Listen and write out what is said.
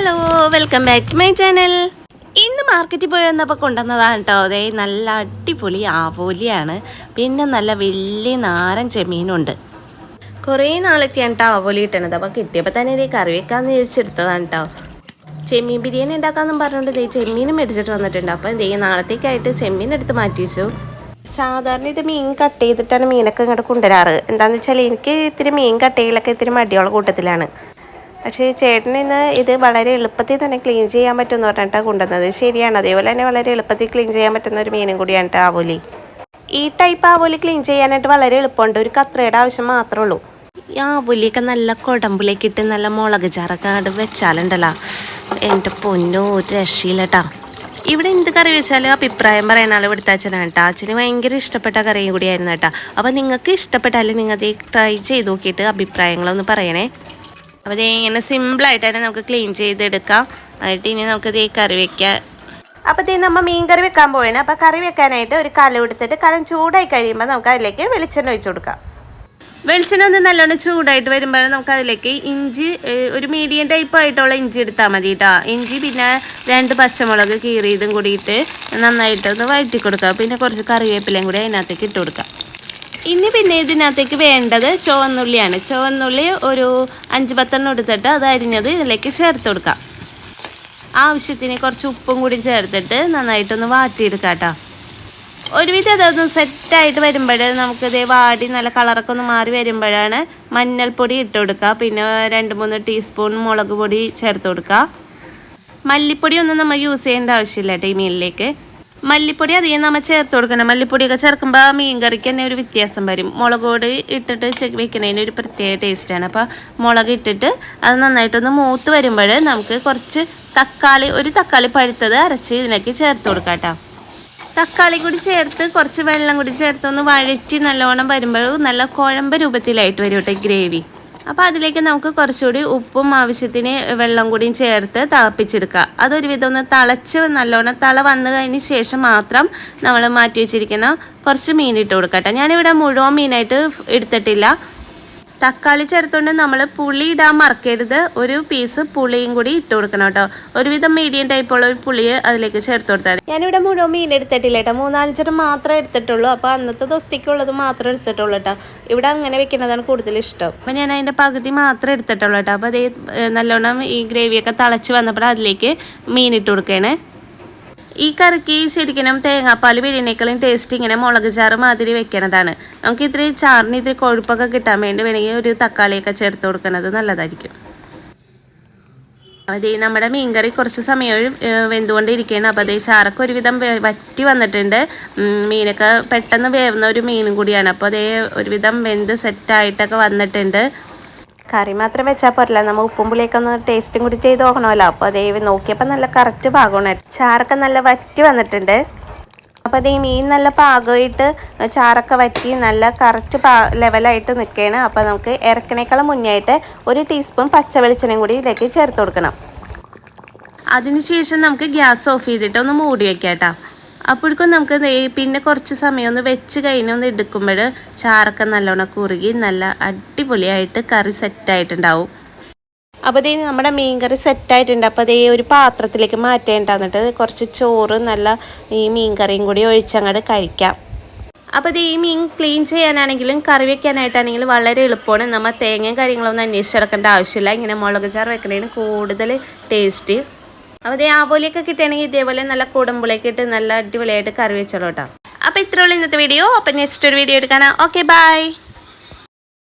Hello welcome back to my channel ഇന്ന് മാർക്കറ്റിൽ പോയി വന്നപ്പോൾ കൊണ്ടുവന്നതാണ് കേട്ടോ അതെ നല്ല അടിപൊളി ആവോലിയാണ്. പിന്നെ നല്ല വലിയ നാരൻ ചെമ്മീനുണ്ട്. കുറേ നാളെത്തിയാണ് കേട്ടോ ആവോലി കിട്ടണത്. അപ്പോൾ കിട്ടിയപ്പോൾ തന്നെ ഇതേ കറി വെക്കാമെന്ന് വിചാരിച്ചെടുത്തതാണ് കേട്ടോ ചെമ്മീൻ ബിരിയാണി ഉണ്ടാക്കാമെന്നും പറഞ്ഞുകൊണ്ട് ഇതേ ചെമ്മീനും മേടിച്ചിട്ട് വന്നിട്ടുണ്ട്. അപ്പോൾ ഇതേ നാളത്തേക്കായിട്ട് ചെമ്മീൻ എടുത്ത് മാറ്റി വെച്ചു. സാധാരണ ഇത് മീൻ കട്ട് ചെയ്തിട്ടാണ് മീനൊക്കെ ഇങ്ങോട്ട് കൊണ്ടുവരാറ്. എന്താണെന്ന് വെച്ചാൽ എനിക്ക് ഇത്തിരി മീൻ കട്ട് ചെയ്യലൊക്കെ ഇത്തിരി മടിയുള്ള കൂട്ടത്തിലാണ്. പക്ഷേ ചേട്ടൻ ഇന്ന് ഇത് വളരെ എളുപ്പത്തിൽ തന്നെ ക്ലീൻ ചെയ്യാൻ പറ്റുമെന്ന് പറഞ്ഞിട്ടാണ് കൊണ്ടുവന്നത്. ശരിയാണ്. അതേപോലെ തന്നെ വളരെ എളുപ്പത്തിൽ ക്ലീൻ ചെയ്യാൻ പറ്റുന്ന ഒരു മീനും കൂടിയാണ് കേട്ടോ ആവോലി. ഈ ടൈപ്പ് ആവോലി ക്ലീൻ ചെയ്യാനായിട്ട് വളരെ എളുപ്പമുണ്ട്. ഒരു കത്രയുടെ ആവശ്യം മാത്രമേ ഉള്ളൂ. ഈ ആവോലിയൊക്കെ നല്ല കുടമ്പിലേക്ക് ഇട്ട് നല്ല മുളക് ചാറൊക്കെ അങ്ങോട്ട് വെച്ചാലുണ്ടല്ലോ. എന്റെ പൊന്നോ ഒരു രക്ഷയില്ലട്ടാ ഇവിടെ എന്ത് കറി വെച്ചാലും അഭിപ്രായം പറയുന്ന ആൾ ഇവിടുത്തെ അച്ഛനാണ് കേട്ടോ അച്ഛന് ഭയങ്കര ഇഷ്ടപ്പെട്ട കറിയും കൂടിയായിരുന്നു കേട്ടോ അപ്പോൾ നിങ്ങൾക്ക് ഇഷ്ടപ്പെട്ടാലും നിങ്ങൾ ട്രൈ ചെയ്ത് നോക്കിയിട്ട് അഭിപ്രായങ്ങളൊന്ന് പറയണേ. അപ്പോൾ ഇത് ഇങ്ങനെ സിമ്പിളായിട്ട് തന്നെ നമുക്ക് ക്ലീൻ ചെയ്തെടുക്കാം. എന്നിട്ട് ഇനി നമുക്ക് ഈ കറി വെക്കാം. അപ്പോൾ ഇത് നമ്മൾ മീൻ കറി വെക്കാൻ പോവാണ്. അപ്പോൾ കറി വെക്കാനായിട്ട് ഒരു കല എടുത്തിട്ട് കലം ചൂടായി കഴിയുമ്പോൾ നമുക്ക് അതിലേക്ക് വെളിച്ചെണ്ണ ഒഴിച്ചു കൊടുക്കാം. വെളിച്ചെണ്ണ ഒന്ന് നല്ലോണം ചൂടായിട്ട് വരുമ്പോൾ നമുക്ക് അതിലേക്ക് ഇഞ്ചി ഒരു മീഡിയം ടൈപ്പ് ആയിട്ടുള്ള ഇഞ്ചി എടുത്താൽ മതി കേട്ടോ ഇഞ്ചി പിന്നെ രണ്ട് പച്ചമുളക് കീറിയതും കൂടിയിട്ട് നന്നായിട്ട് ഒന്ന് വഴറ്റി കൊടുക്കുക പിന്നെ കുറച്ച് കറിവേപ്പിലയും കൂടി അതിനകത്തേക്ക് ഇട്ട് കൊടുക്കുക ഇനി പിന്നെ ഇതിനകത്തേക്ക് വേണ്ടത് ചുവന്നുള്ളിയാണ്. ചുവന്നുള്ളി ഒരു അഞ്ച് പത്തെണ്ണം എടുത്തിട്ട് അത് അരിഞ്ഞത് ഇതിലേക്ക് ചേർത്ത് കൊടുക്കാം. ആവശ്യത്തിന് കുറച്ച് ഉപ്പും കൂടി ചേർത്തിട്ട് നന്നായിട്ടൊന്ന് വാട്ടിയെടുക്കാം കേട്ടോ. ഒരുവിധം അതൊന്ന് സെറ്റായിട്ട് വരുമ്പോഴേ നമുക്കിത് വാടി നല്ല കളറൊക്കെ ഒന്ന് മാറി വരുമ്പോഴാണ് മഞ്ഞൾപ്പൊടി ഇട്ട് കൊടുക്കുക. പിന്നെ രണ്ട് മൂന്ന് ടീസ്പൂൺ മുളക് പൊടി ചേർത്ത് കൊടുക്കുക. മല്ലിപ്പൊടി ഒന്നും നമ്മൾ യൂസ് ചെയ്യേണ്ട ആവശ്യമില്ല കേട്ടോ ഈ മീനിലേക്ക്. മല്ലിപ്പൊടി അധികം നമ്മൾ ചേർത്ത് കൊടുക്കണം മല്ലിപ്പൊടിയൊക്കെ ചേർക്കുമ്പോൾ മീൻ കറിക്ക് തന്നെ ഒരു വ്യത്യാസം വരും. മുളക് പൊടി ഇട്ടിട്ട് വെക്കുന്നതിന് ഒരു പ്രത്യേക ടേസ്റ്റാണ് അപ്പോൾ മുളക് ഇട്ടിട്ട് അത് നന്നായിട്ടൊന്ന് മൂത്ത് വരുമ്പോൾ നമുക്ക് കുറച്ച് തക്കാളി ഒരു തക്കാളി പഴുത്തത് അരച്ച് ഇതിനേക്ക് ചേർത്ത് കൊടുക്കാം കേട്ടോ തക്കാളി കൂടി ചേർത്ത് കുറച്ച് വെള്ളം കൂടി ചേർത്ത് ഒന്ന് വഴറ്റി നല്ലോണം വരുമ്പോൾ നല്ല കുഴമ്പ് രൂപത്തിലായിട്ട് വരും കേട്ടോ ഗ്രേവി. അപ്പോൾ അതിലേക്ക് നമുക്ക് കുറച്ചുകൂടി ഉപ്പും ആവശ്യത്തിന് വെള്ളം കൂടിയും ചേർത്ത് തിളപ്പിച്ചെടുക്കുക. അതൊരുവിധം ഒന്ന് തിളച്ച് നല്ലോണം തള വന്നു കഴിഞ്ഞ ശേഷം മാത്രം നമ്മൾ മാറ്റി വെച്ചിരിക്കുന്ന കുറച്ച് മീൻ ഇട്ട് കൊടുക്കട്ടെ. ഞാനിവിടെ മുഴുവൻ മീനായിട്ട് എടുത്തിട്ടില്ല. തക്കാളി ചേർത്തുകൊണ്ട് നമ്മൾ പുളി ഇടാൻ മറക്കരുത്. ഒരു പീസ് പുളിയും കൂടി ഇട്ട് കൊടുക്കണം കേട്ടോ. ഒരുവിധം മീഡിയം ടൈപ്പുള്ള ഒരു പുളി അതിലേക്ക് ചേർത്ത് കൊടുത്താൽ മതി. ഞാനിവിടെ മുഴുവൻ മീൻ എടുത്തിട്ടില്ല കേട്ടോ. മൂന്നാലഞ്ചരം മാത്രമേ എടുത്തിട്ടുള്ളൂ. അപ്പോൾ അന്നത്തെ ദിവസത്തേക്കുള്ളത് മാത്രമേ എടുത്തിട്ടുള്ളൂ കേട്ടോ. ഇവിടെ അങ്ങനെ വെക്കുന്നതാണ് കൂടുതൽ ഇഷ്ടം. അപ്പോൾ ഞാൻ അതിന്റെ പകുതി മാത്രമേ എടുത്തിട്ടുള്ളൂ കേട്ടോ. അപ്പോൾ അതേ നല്ലോണം ഈ ഗ്രേവിയൊക്കെ തിളച്ച് വന്നപ്പോൾ അതിലേക്ക് മീൻ ഇട്ട് കൊടുക്കണേ. ഈ കറിക്ക് ശരിക്കും തേങ്ങാപ്പാൽ ബിരിയാണിക്കളും ടേസ്റ്റ് ഇങ്ങനെ മുളക് ചാറ് മാതിരി വെക്കണതാണ്. നമുക്ക് ഇത്തിരി ചാറിന് ഇത്തിരി കൊഴുപ്പൊക്കെ കിട്ടാൻ വേണ്ടി വേണമെങ്കിൽ ഒരു തക്കാളിയൊക്കെ ചേർത്ത് കൊടുക്കുന്നത് നല്ലതായിരിക്കും. അതേ നമ്മുടെ മീൻകറി കുറച്ച് സമയം വെന്തുകൊണ്ടിരിക്കുകയാണ്. അപ്പോൾ അതേ ചാറൊക്കെ ഒരുവിധം വറ്റി വന്നിട്ടുണ്ട്. മീനൊക്കെ പെട്ടെന്ന് വേവുന്ന ഒരു മീനും കൂടിയാണ്. അപ്പോൾ അതേ ഒരുവിധം വെന്ത് സെറ്റായിട്ടൊക്കെ വന്നിട്ടുണ്ട്. കറി മാത്രം വെച്ചാൽ പോരല്ല. നമ്മൾ ഉപ്പും പുളിയൊക്കെ ഒന്ന് ടേസ്റ്റും കൂടി ചെയ്ത് നോക്കണമല്ലോ. അപ്പോൾ അതേ നോക്കിയപ്പോൾ നല്ല കറക്റ്റ് പാകമാണ് ചാറൊക്കെ നല്ല വറ്റി വന്നിട്ടുണ്ട്. അപ്പോൾ അതേ മീൻ നല്ല പാകമായിട്ട് ചാറൊക്കെ വറ്റി നല്ല കറക്റ്റ് പാ ലെവലായിട്ട് നിൽക്കുകയാണ്. അപ്പോൾ നമുക്ക് ഇറക്കണേക്കാളും മുന്നായിട്ട് ഒരു ടീസ്പൂൺ പച്ച വെളിച്ചെണ്ണയും കൂടി ഇതിലേക്ക് ചേർത്ത് കൊടുക്കണം. അതിനുശേഷം നമുക്ക് ഗ്യാസ് ഓഫ് ചെയ്തിട്ട് ഒന്ന് മൂടി വെക്കാം കേട്ടോ. അപ്പോഴേക്കും നമുക്ക് പിന്നെ കുറച്ച് സമയം ഒന്ന് വെച്ച് കഴിഞ്ഞ് ഒന്ന് എടുക്കുമ്പോൾ ചാറൊക്കെ നല്ലോണം കുറുകി നല്ല അടിപൊളിയായിട്ട് കറി സെറ്റായിട്ടുണ്ടാവും. അപ്പോൾ ഇതേ നമ്മുടെ മീൻ കറി സെറ്റായിട്ടുണ്ട്. അപ്പോൾ അതേ ഒരു പാത്രത്തിലേക്ക് മാറ്റേണ്ട എന്നിട്ട് കുറച്ച് ചോറ് നല്ല ഈ മീൻ കറിയും കൂടി ഒഴിച്ചങ്ങോട്ട് കഴിക്കാം. അപ്പോൾ ഇത് ഈ മീൻ ക്ലീൻ ചെയ്യാനാണെങ്കിലും കറി വെക്കാനായിട്ടാണെങ്കിലും വളരെ എളുപ്പമാണ്. നമ്മൾ തേങ്ങയും കാര്യങ്ങളൊന്നും അന്വേഷിച്ചെടുക്കേണ്ട ആവശ്യമില്ല. ഇങ്ങനെ മുളക് ചാറ് വെക്കണതിന് കൂടുതൽ ടേസ്റ്റ്. അപ്പോൾ ഇതേ ആവോലിയൊക്കെ കിട്ടുകയാണെങ്കിൽ ഇതേപോലെ നല്ല കുടമ്പുളിയൊക്കെ ഇട്ട് നല്ല അടിപൊളിയായിട്ട് കറി വെച്ചോളൂ കേട്ടോ. അപ്പോൾ ഇത്രയുള്ള ഇന്നത്തെ വീഡിയോ അപ്പോൾ നെക്സ്റ്റ് ഒരു വീഡിയോ എടുക്കാനാ. Okay bye